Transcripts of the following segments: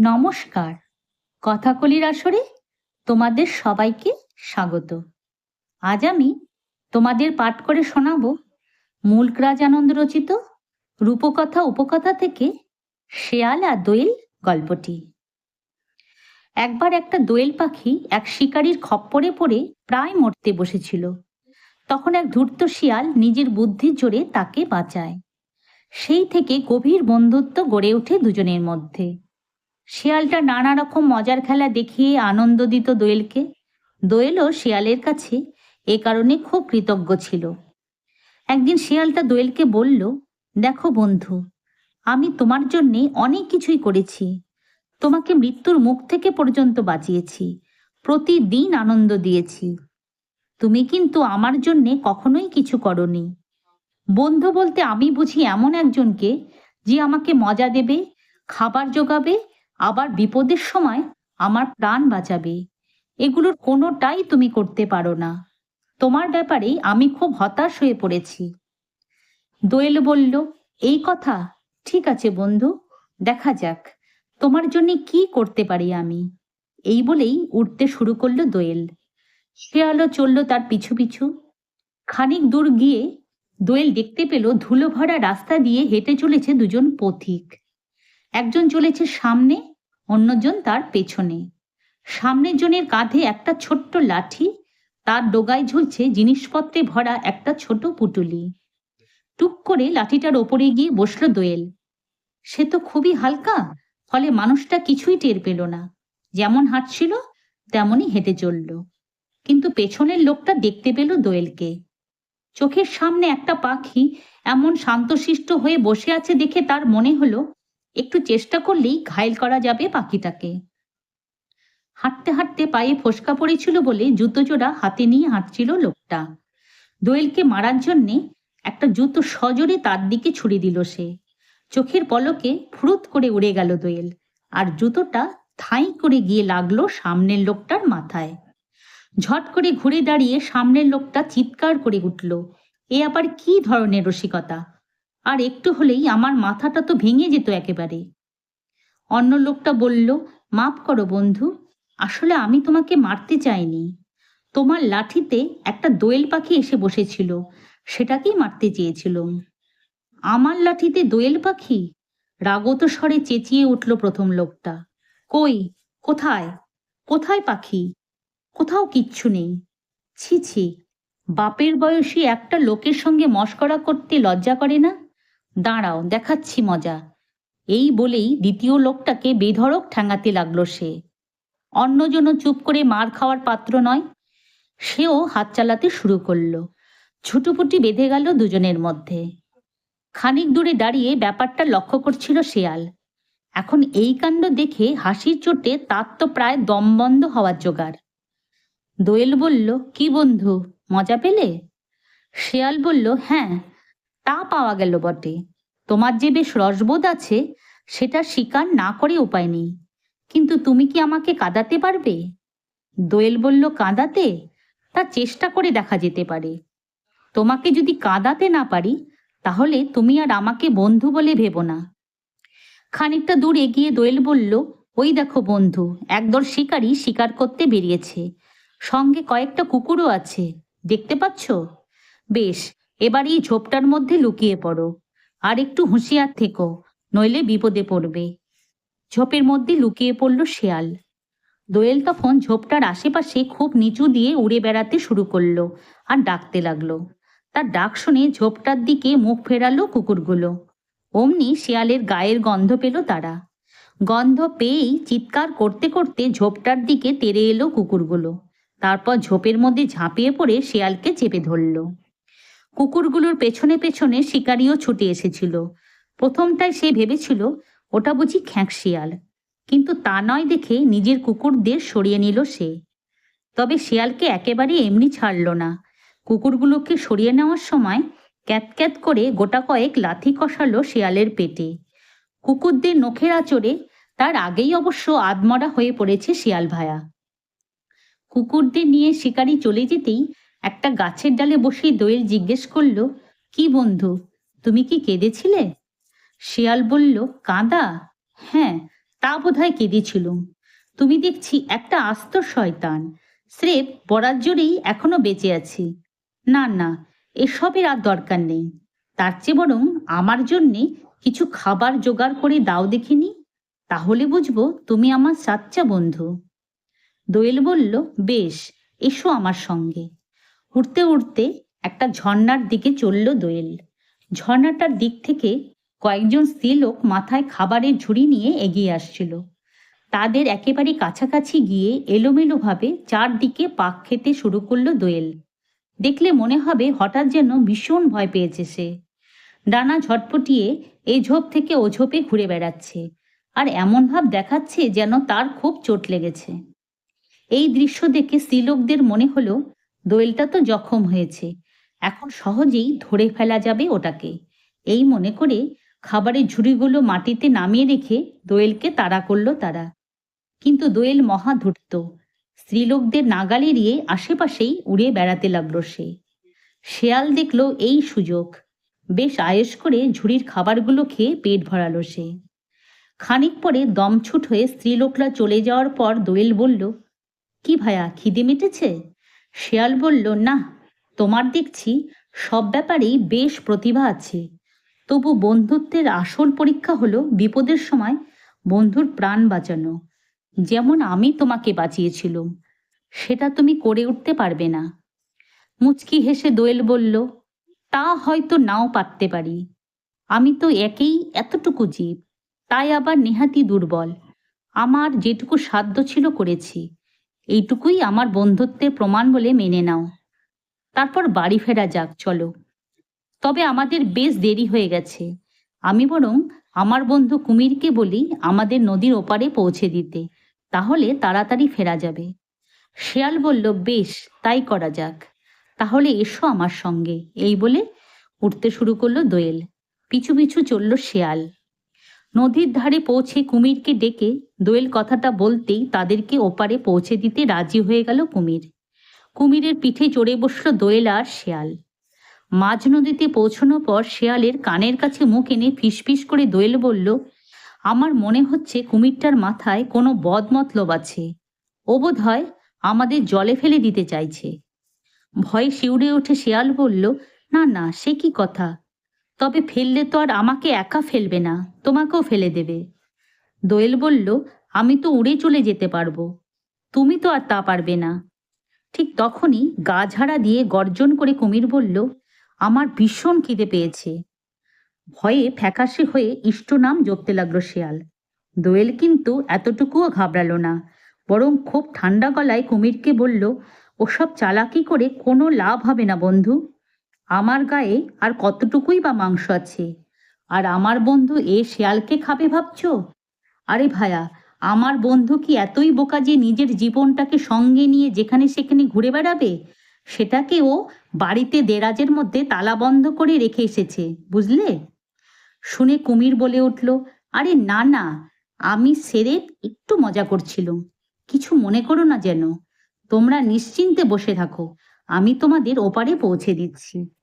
নমস্কার। কথাকলির আসরে তোমাদের সবাইকে স্বাগত। আজ আমি তোমাদের পাঠ করে শোনাব মূলকরাজ আনন্দ রচিত রূপকথা উপকথা থেকে শেয়াল আর দোয়েল গল্পটি। একবার একটা দোয়েল পাখি এক শিকারীর খপ্পরে পড়ে প্রায় মরতে বসেছিল। তখন এক ধূর্ত শিয়াল নিজের বুদ্ধির জোরে তাকে বাঁচায়। সেই থেকে গভীর বন্ধুত্ব গড়ে ওঠে দুজনের মধ্যে। শিয়ালটা নানা রকম মজার খেলা দেখিয়ে আনন্দ দিত দোয়েলকে। দোয়েলও শিয়ালের কাছে এ কারণে খুব কৃতজ্ঞ ছিল। একদিন শিয়ালটা দোয়েলকে বলল, দেখো বন্ধু, আমি তোমার জন্যে অনেক কিছুই করেছি। তোমাকে মৃত্যুর মুখ থেকে পর্যন্ত বাঁচিয়েছি। প্রতিদিন আনন্দ দিয়েছি। তুমি কিন্তু আমার জন্যে কখনোই কিছু করনি। বন্ধু বলতে আমি বুঝি এমন একজনকে যে আমাকে মজা দেবে, খাবার জোগাবে আবার বিপদের সময় আমার প্রাণ বাঁচাবে। এগুলোর কোনোটাই তুমি করতে পারো না। তোমার ব্যাপারে আমি খুব হতাশ হয়ে পড়েছি। দোয়েল বলল, এই কথা? ঠিক আছে বন্ধু, দেখা যাক। তোমার জন্য কি করতে পারি আমি? এই বলেই উঠতে শুরু করল দোয়েল। শেয়ালও চলল তার পিছু পিছু। খানিক দূর গিয়ে দোয়েল দেখতে পেল ধুলো ভরা রাস্তা দিয়ে হেঁটে চলেছে দুজন পথিক। একজন চলেছে সামনে, অন্যজন তার পেছনে। সামনের জনের কাঁধে একটা ছোট্ট লাঠি, তার ডোগায় ঝুলছে জিনিসপত্রে ভরা একটা ছোট পুটুলি। টুক করে লাঠিটার ওপরে গিয়ে বসল দোয়েল। সে তো খুবই হালকা, ফলে মানুষটা কিছুই টের পেল না। যেমন হাঁটছিল, তেমনই হেঁটে চলল। কিন্তু পেছনের লোকটা দেখতে পেল দোয়েলকে। চোখের সামনে একটা পাখি এমন শান্তশিষ্ট হয়ে বসে আছে দেখে তার মনে হলো একটু চেষ্টা করলেই ঘায়েল করা যাবে পাখিটাকে। হাঁটতে হাঁটতে পায়ে ফসকা পড়েছিল বলে জুতো জোড়া হাতে নিয়ে হাঁটছিল লোকটা। দোয়েলকে মারার জন্যে একটা জুতো সজোরে তার দিকে ছুড়ে দিল সে। চোখের পলকে ফুরুত করে উড়ে গেল দোয়েল, আর জুতোটা থাই করে গিয়ে লাগল সামনের লোকটার মাথায়। ঝট করে ঘুরে দাঁড়িয়ে সামনের লোকটা চিৎকার করে উঠল, এ আবার কি ধরনের রসিকতা? আর একটু হলেই আমার মাথাটা তো ভেঙে যেত একেবারে। অন্য লোকটা বলল মাফ করো বন্ধু, আসলে আমি তোমাকে মারতে চাইনি। তোমার লাঠিতে একটা দোয়েল পাখি এসে বসেছিল, সেটাকেই মারতে চেয়েছিলাম। আমার লাঠিতে দোয়েল পাখি? রাগত স্বরে চেঁচিয়ে উঠল প্রথম লোকটা। কই, কোথায়? কোথায় পাখি? কোথাও কিচ্ছু নেই। ছি ছি, বাপের বয়সী একটা লোকের সঙ্গে মস্করা করতে লজ্জা করে না? দাঁড়াও, দেখাচ্ছি মজা। এই বলেই দ্বিতীয় লোকটাকে বেধড়ক ঠ্যাঙাতে লাগল সে। অন্যজনও চুপ করে মার খাওয়ার পাত্র নয়, সেও হাত চালাতে শুরু করল। ছুটোপুটি বেঁধে গেল দুজনের মধ্যে। খানিক দূরে দাঁড়িয়ে ব্যাপারটা লক্ষ্য করছিল শেয়াল। এখন এই কাণ্ড দেখে হাসির চোটে তার তো প্রায় দম বন্ধ হওয়ার জোগাড়। দোয়েল বলল, কি বন্ধু, মজা পেলে? শেয়াল বলল হ্যাঁ তা পাওয়া গেল বটে। তোমার যে বেশ রসবোধ আছে, সেটা স্বীকার না করে উপায় নেই। কিন্তু তুমি কি আমাকে কাঁদাতে পারবে? দোয়েল বলল, কাঁদাতে? তা চেষ্টা করে দেখা যেতে পারে। তোমাকে যদি কাঁদাতে না পারি, তাহলে তুমি আর আমাকে বন্ধু বলে ভেবো না। খানিকটা দূর এগিয়ে দোয়েল বলল, ওই দেখো বন্ধু, একদল শিকারী শিকার করতে বেরিয়েছে। সঙ্গে কয়েকটা কুকুরও আছে। দেখতে পাচ্ছ? বেশ এবার এই ঝোপটার মধ্যে লুকিয়ে পড়ো। আর একটু হুঁশিয়ার থেকো, নইলে বিপদে পড়বে। ঝোপের মধ্যে লুকিয়ে পড়ল শেয়াল। দোয়েল তখন ঝোপটার আশেপাশে খুব নিচু দিয়ে উড়ে বেড়াতে শুরু করল আর ডাকতে লাগল। তার ডাক শুনে ঝোপটার দিকে মুখ ফেরালো কুকুরগুলো। অমনি শেয়ালের গায়ের গন্ধ পেল তারা। গন্ধ পেয়েই চিৎকার করতে করতে ঝোপটার দিকে তেড়ে এলো কুকুরগুলো। তারপর ঝোপের মধ্যে ঝাঁপিয়ে পড়ে শেয়ালকে চেপে ধরল। কুকুরগুলোর পেছনে পেছনে শিকারিও ছুটে এসেছিল। প্রথমটায় সে ভেবেছিল, ওটা বুঝি খ্যাঁক শিয়াল। কিন্তু তা নয় দেখে নিজের কুকুরদের সরিয়ে নিল সে। তবে শিয়ালকে একেবারে এমনি ছাড়ল না। কুকুরগুলোকে সরিয়ে নেওয়ার সময় ক্যাত ক্যাত করে গোটা কয়েক লাথি কষালো শিয়ালের পেটে। কুকুরদের নখের আচরে তার আগেই অবশ্য আদমরা হয়ে পড়েছে শিয়াল ভায়া। কুকুরদের নিয়ে শিকারি চলে যেতেই একটা গাছের ডালে বসে দোয়েল জিজ্ঞেস করল, কি বন্ধু, তুমি কি কেঁদেছিলে? শিয়াল বলল, কাঁদা? হ্যাঁ তা বোধহয় কেঁদেছিলুম। তুমি দেখছি একটা আস্ত শয়তান। স্রেফ বরার জোরেই এখনও বেঁচে আছি। না না, এসবের আর দরকার নেই। তার চেয়ে বরং আমার জন্যে কিছু খাবার জোগাড় করে দাও দেখিনি। তাহলে বুঝব তুমি আমার সাচ্চা বন্ধু। দোয়েল বলল, বেশ, এসো আমার সঙ্গে। উঠতে উঠতে একটা ঝর্ণার দিকে চলল দোয়েল। ঝর্ণাটার দিক থেকে কয়েকজন স্ত্রীলোক মাথায় খাবারের ঝুড়ি নিয়ে এগিয়ে আসছিল। তাদের একেবারে কাছাকাছি গিয়ে এলোমেলোভাবে চারদিকে পাক খেতে শুরু করল দোয়েল। দেখলে মনে হবে হঠাৎ যেন ভীষণ ভয় পেয়েছে সে। ডানা ঝটপটিয়ে এ ঝোপ থেকে ও ঝোপে ঘুরে বেড়াচ্ছে আর এমন ভাব দেখাচ্ছে যেন তার খুব চোট লেগেছে। এই দৃশ্য দেখে স্ত্রীলোকদের মনে হলো দোয়েলটা তো জখম হয়েছে। এখন সহজেই ধরে ফেলা যাবে ওটাকে। এই মনে করে খাবারের ঝুড়িগুলো মাটিতে নামিয়ে রেখে দোয়েলকে তাড়া করল তারা। কিন্তু দোয়েল মহা ধূর্ত। স্ত্রীলোকদের নাগাল এড়িয়ে আশেপাশেই উড়ে বেড়াতে লাগল সে। শেয়াল দেখল এই সুযোগ। বেশ আয়েস করে ঝুড়ির খাবারগুলো খেয়ে পেট ভরালো সে। খানিক পরে দমছুট হয়ে স্ত্রীলোকরা চলে যাওয়ার পর দোয়েল বলল, কি ভায়া, খিদে মিটেছে? শেয়াল বলল, না, তোমার দেখছি সব ব্যাপারেই বেশ প্রতিভা আছে। তবু বন্ধুত্বের আসল পরীক্ষা হলো বিপদের সময় বন্ধুর প্রাণ বাঁচানো। যেমন আমি তোমাকে বাঁচিয়েছিলুম, সেটা তুমি করে উঠতে পারবে না। মুচকি হেসে দোয়েল বলল, তা হয়তো নাও পারতে পারি। আমি তো একেই এতটুকু জীব, তাই আবার নেহাতি দুর্বল। আমার যেটুকু সাধ্য ছিল করেছি। এইটুকুই আমার বন্ধুত্বের প্রমাণ বলে মেনে নাও। তারপর বাড়ি ফেরা যাক, চলো। তবে আমাদের বেশ দেরি হয়ে গেছে। আমি বরং আমার বন্ধু কুমিরকে বলি আমাদের নদীর ওপারে পৌঁছে দিতে, তাহলে তাড়াতাড়ি ফেরা যাবে। শেয়াল বলল, বেশ, তাই করা যাক। তাহলে এসো আমার সঙ্গে। এই বলে উঠতে শুরু করল দোয়েল। পিছু পিছু চলল শেয়াল। নদীর ধারে পৌঁছে কুমিরকে ডেকে দোয়েল কথাটা বলতেই তাদেরকে ওপারে পৌঁছে দিতে রাজি হয়ে গেল কুমির। কুমিরের পিঠে চড়ে বসল দোয়েল আর শেয়াল। মাঝ নদীতে পৌঁছানোর পর শেয়ালের কানের কাছে মুখ এনে ফিসফিস করে দোয়েল বলল, আমার মনে হচ্ছে কুমিরটার মাথায় কোনো বদমতলব আছে। ও বোধ হয় আমাদের জলে ফেলে দিতে চাইছে। ভয়ে শিউরে উঠে শেয়াল বলল, না না, সে কি কথা? তবে ফেললে তো আর আমাকে একা ফেলবে না, তোমাকেও ফেলে দেবে। দোয়েল বলল, আমি তো উড়ে চলে যেতে পারব। তুমি তো আর তা পারবে না। ঠিক তখনই গা ঝাড়া দিয়ে গর্জন করে কুমির বলল, আমার ভীষণ খিদে পেয়েছে। ভয়ে ফ্যাকাশে হয়ে ইষ্ট নাম জপতে লাগল শেয়াল। দোয়েল কিন্তু এতটুকুও ঘাবড়ালো না, বরং খুব ঠান্ডা গলায় কুমিরকে বলল, ওসব চালাকি করে কোনো লাভ হবে না, বন্ধু। আমার গায়ে আর কতটুকুই বা মাংস আছে? আর আমার বন্ধু এ শেয়ালকে খাবে ভাবছ? আরে ভায়া, আমার বন্ধু কি এতই বোকা যে নিজের জীবনটাকে সঙ্গে নিয়ে যেখানে সেখানে ঘুরে বেড়াবে? সেটাকে ও বাড়িতে দেরাজের মধ্যে তালা বন্ধ করে রেখে এসেছে, বুঝলে? শুনে কুমির বলে উঠল, আরে না না, আমি সেরে একটু মজা করছিলাম। কিছু মনে করো না যেন, তোমরা নিশ্চিন্তে বসে থাকো, আমি তোমাদের ওপারে পৌঁছে দিচ্ছি।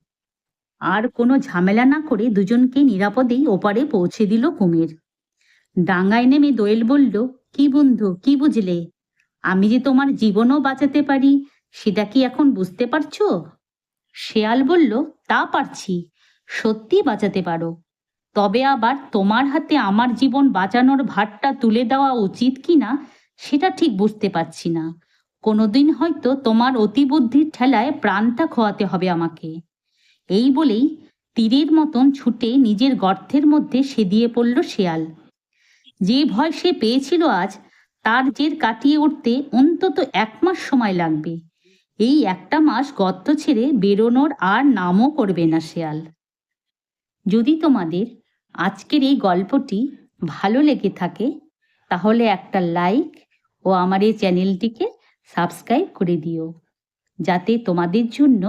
আর কোনো ঝামেলা না করে দুজনকে নিরাপদেই ওপারে পৌঁছে দিল কুমির। ডাঙ্গায় নেমে দোয়েল বলল, কি বন্ধু, কি বুঝলে? আমি যে তোমার জীবনও বাঁচাতে পারি, সেটা কি এখন বুঝতে পারছ? শেয়াল বলল, তা পারছি, সত্যি বাঁচাতে পারো। তবে আবার তোমার হাতে আমার জীবন বাঁচানোর ভারটা তুলে দেওয়া উচিত কি না, সেটা ঠিক বুঝতে পারছি না। কোনোদিন হয়তো তোমার অতিবুদ্ধির ঠেলায় প্রাণটা খোয়াতে হবে আমাকে। এই বলেই তীরের মতন ছুটে নিজের গর্তের মধ্যে সেদিয়ে পড়ল শেয়াল। যে ভয় সে পেয়েছিল আজ, তার জের কাটিয়ে উঠতে অন্তত এক মাস সময় লাগবে। এই একটা মাস গর্ত ছেড়ে বেরোনোর আর নামও করবে না শেয়াল। যদি তোমাদের আজকের এই গল্পটি ভালো লেগে থাকে, তাহলে একটা লাইক ও আমার এই চ্যানেলটিকে সাবস্ক্রাইব করে দিও, যাতে তোমাদের জন্য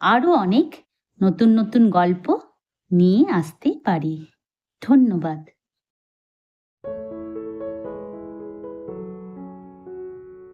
আরও অনেক নতুন নতুন গল্প নিয়ে আসতে পারি। ধন্যবাদ।